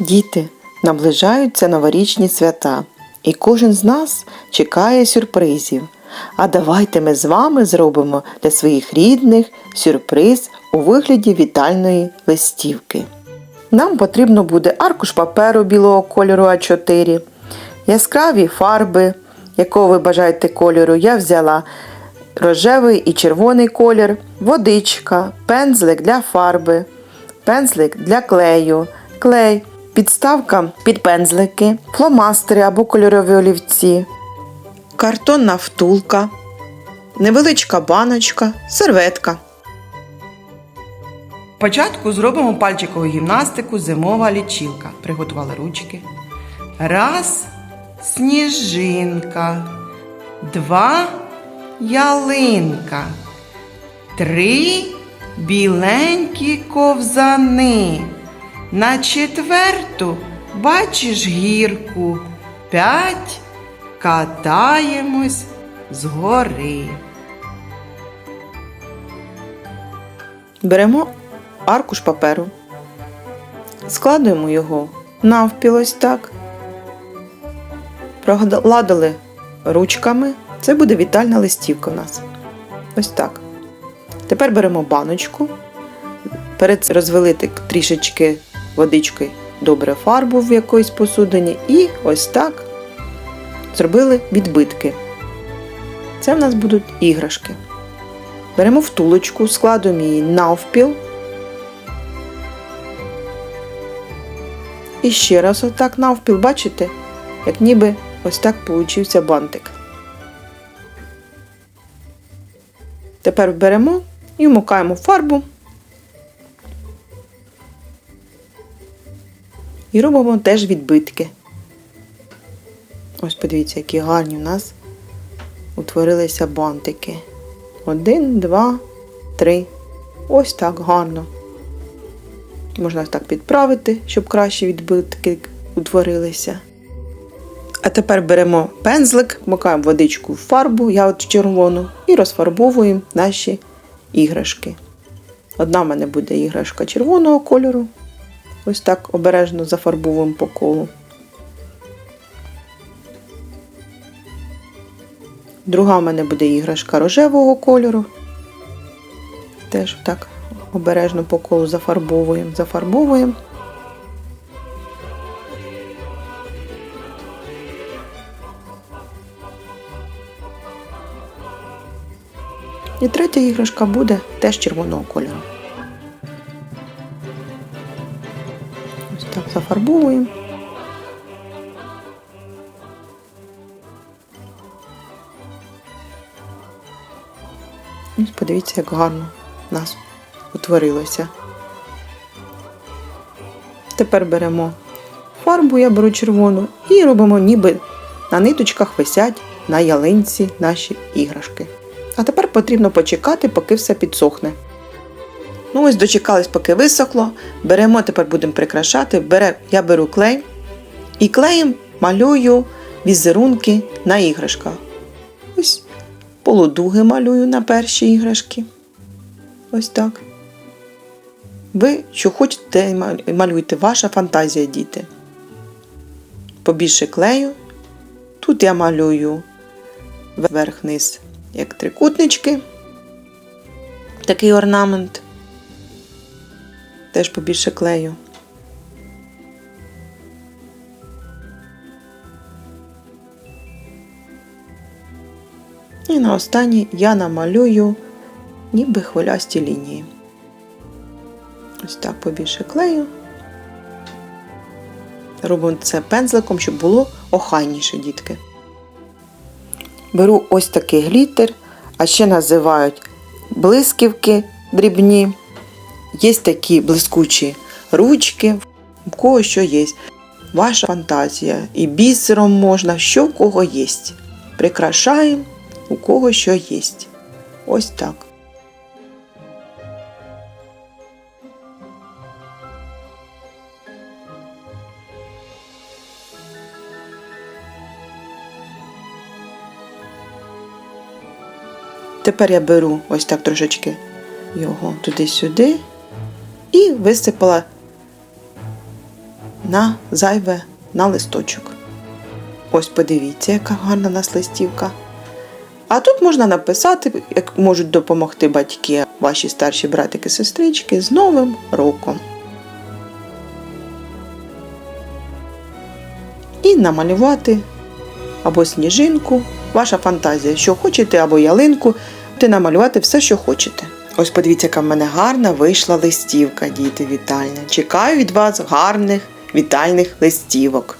Діти, наближаються новорічні свята, і кожен з нас чекає сюрпризів. А давайте ми з вами зробимо для своїх рідних сюрприз у вигляді вітальної листівки. Нам потрібно буде аркуш паперу білого кольору А4, яскраві фарби, якого ви бажаєте кольору. Я взяла рожевий і червоний колір, водичка, пензлик для фарби, пензлик для клею, клей, підставка під пензлики, фломастери або кольорові олівці, картонна втулка, невеличка баночка, серветка. Спочатку зробимо пальчикову гімнастику зимова лічилка. Приготували ручки. Раз сніжинка. Два ялинка. Три біленькі ковзани. На четверту бачиш гірку. П'ять катаємось з гори. Беремо аркуш паперу, складуємо його навпіл ось так, прогладили ручками. Це буде вітальна листівка у нас. Ось так. Тепер беремо баночку, перед розвели трішечки водички добре фарбу в якоїсь посудині і ось так зробили відбитки. Це в нас будуть іграшки. Беремо втулочку, складуємо її навпіл. І ще раз отак навпіл, бачите, як ніби ось так получився бантик. Тепер беремо і вмикаємо фарбу. І робимо теж відбитки. Ось подивіться, які гарні у нас утворилися бантики. Один, два, три. Ось так гарно. Можна так підправити, щоб краще відбитки утворилися. А тепер беремо пензлик, макаємо водичку в фарбу, я от червону, і розфарбовуємо наші іграшки. Одна в мене буде іграшка червоного кольору. Ось так обережно зафарбовуємо по колу. Друга в мене буде іграшка рожевого кольору. Теж так обережно по колу зафарбовуємо, зафарбовуємо. І третя іграшка буде теж червоного кольору. Так зафарбовуємо. Подивіться, як гарно в нас утворилося. Тепер беремо фарбу, я беру червону, і робимо, ніби на ниточках висять на ялинці наші іграшки. А тепер потрібно почекати, поки все підсохне. Ну, ось дочекались, поки висохло. Беремо, тепер будемо прикрашати. Бере, я беру клей і клеєм малюю візерунки на іграшках. Ось полудуги малюю на перші іграшки. Ось так. Ви, що хочете, малюйте, ваша фантазія, діти. Побільше клею. Тут я малюю вверх-вниз, як трикутнички. Такий орнамент. Теж побільше клею. І на останній я намалюю ніби хвилясті лінії. Ось так побільше клею. Робимо це пензликом, щоб було охайніше, дітки. Беру ось такий глітер, а ще називають блисківки дрібні. Є такі блискучі ручки, у кого що є. Ваша фантазія. І бісером можна, що в кого є. Прикрашаємо, у кого що є. Ось так. Тепер я беру ось так трошечки його туди-сюди і висипала на зайве на листочок. Ось подивіться, яка гарна у нас листівка. А тут можна написати, як можуть допомогти батьки, ваші старші братики сестрички з Новим роком. І намалювати або сніжинку, ваша фантазія, що хочете, або ялинку, ти намалювати все, що хочете. Ось подивіться, яка в мене гарна вийшла листівка, діти Вітальні. Чекаю від вас гарних вітальних листівок.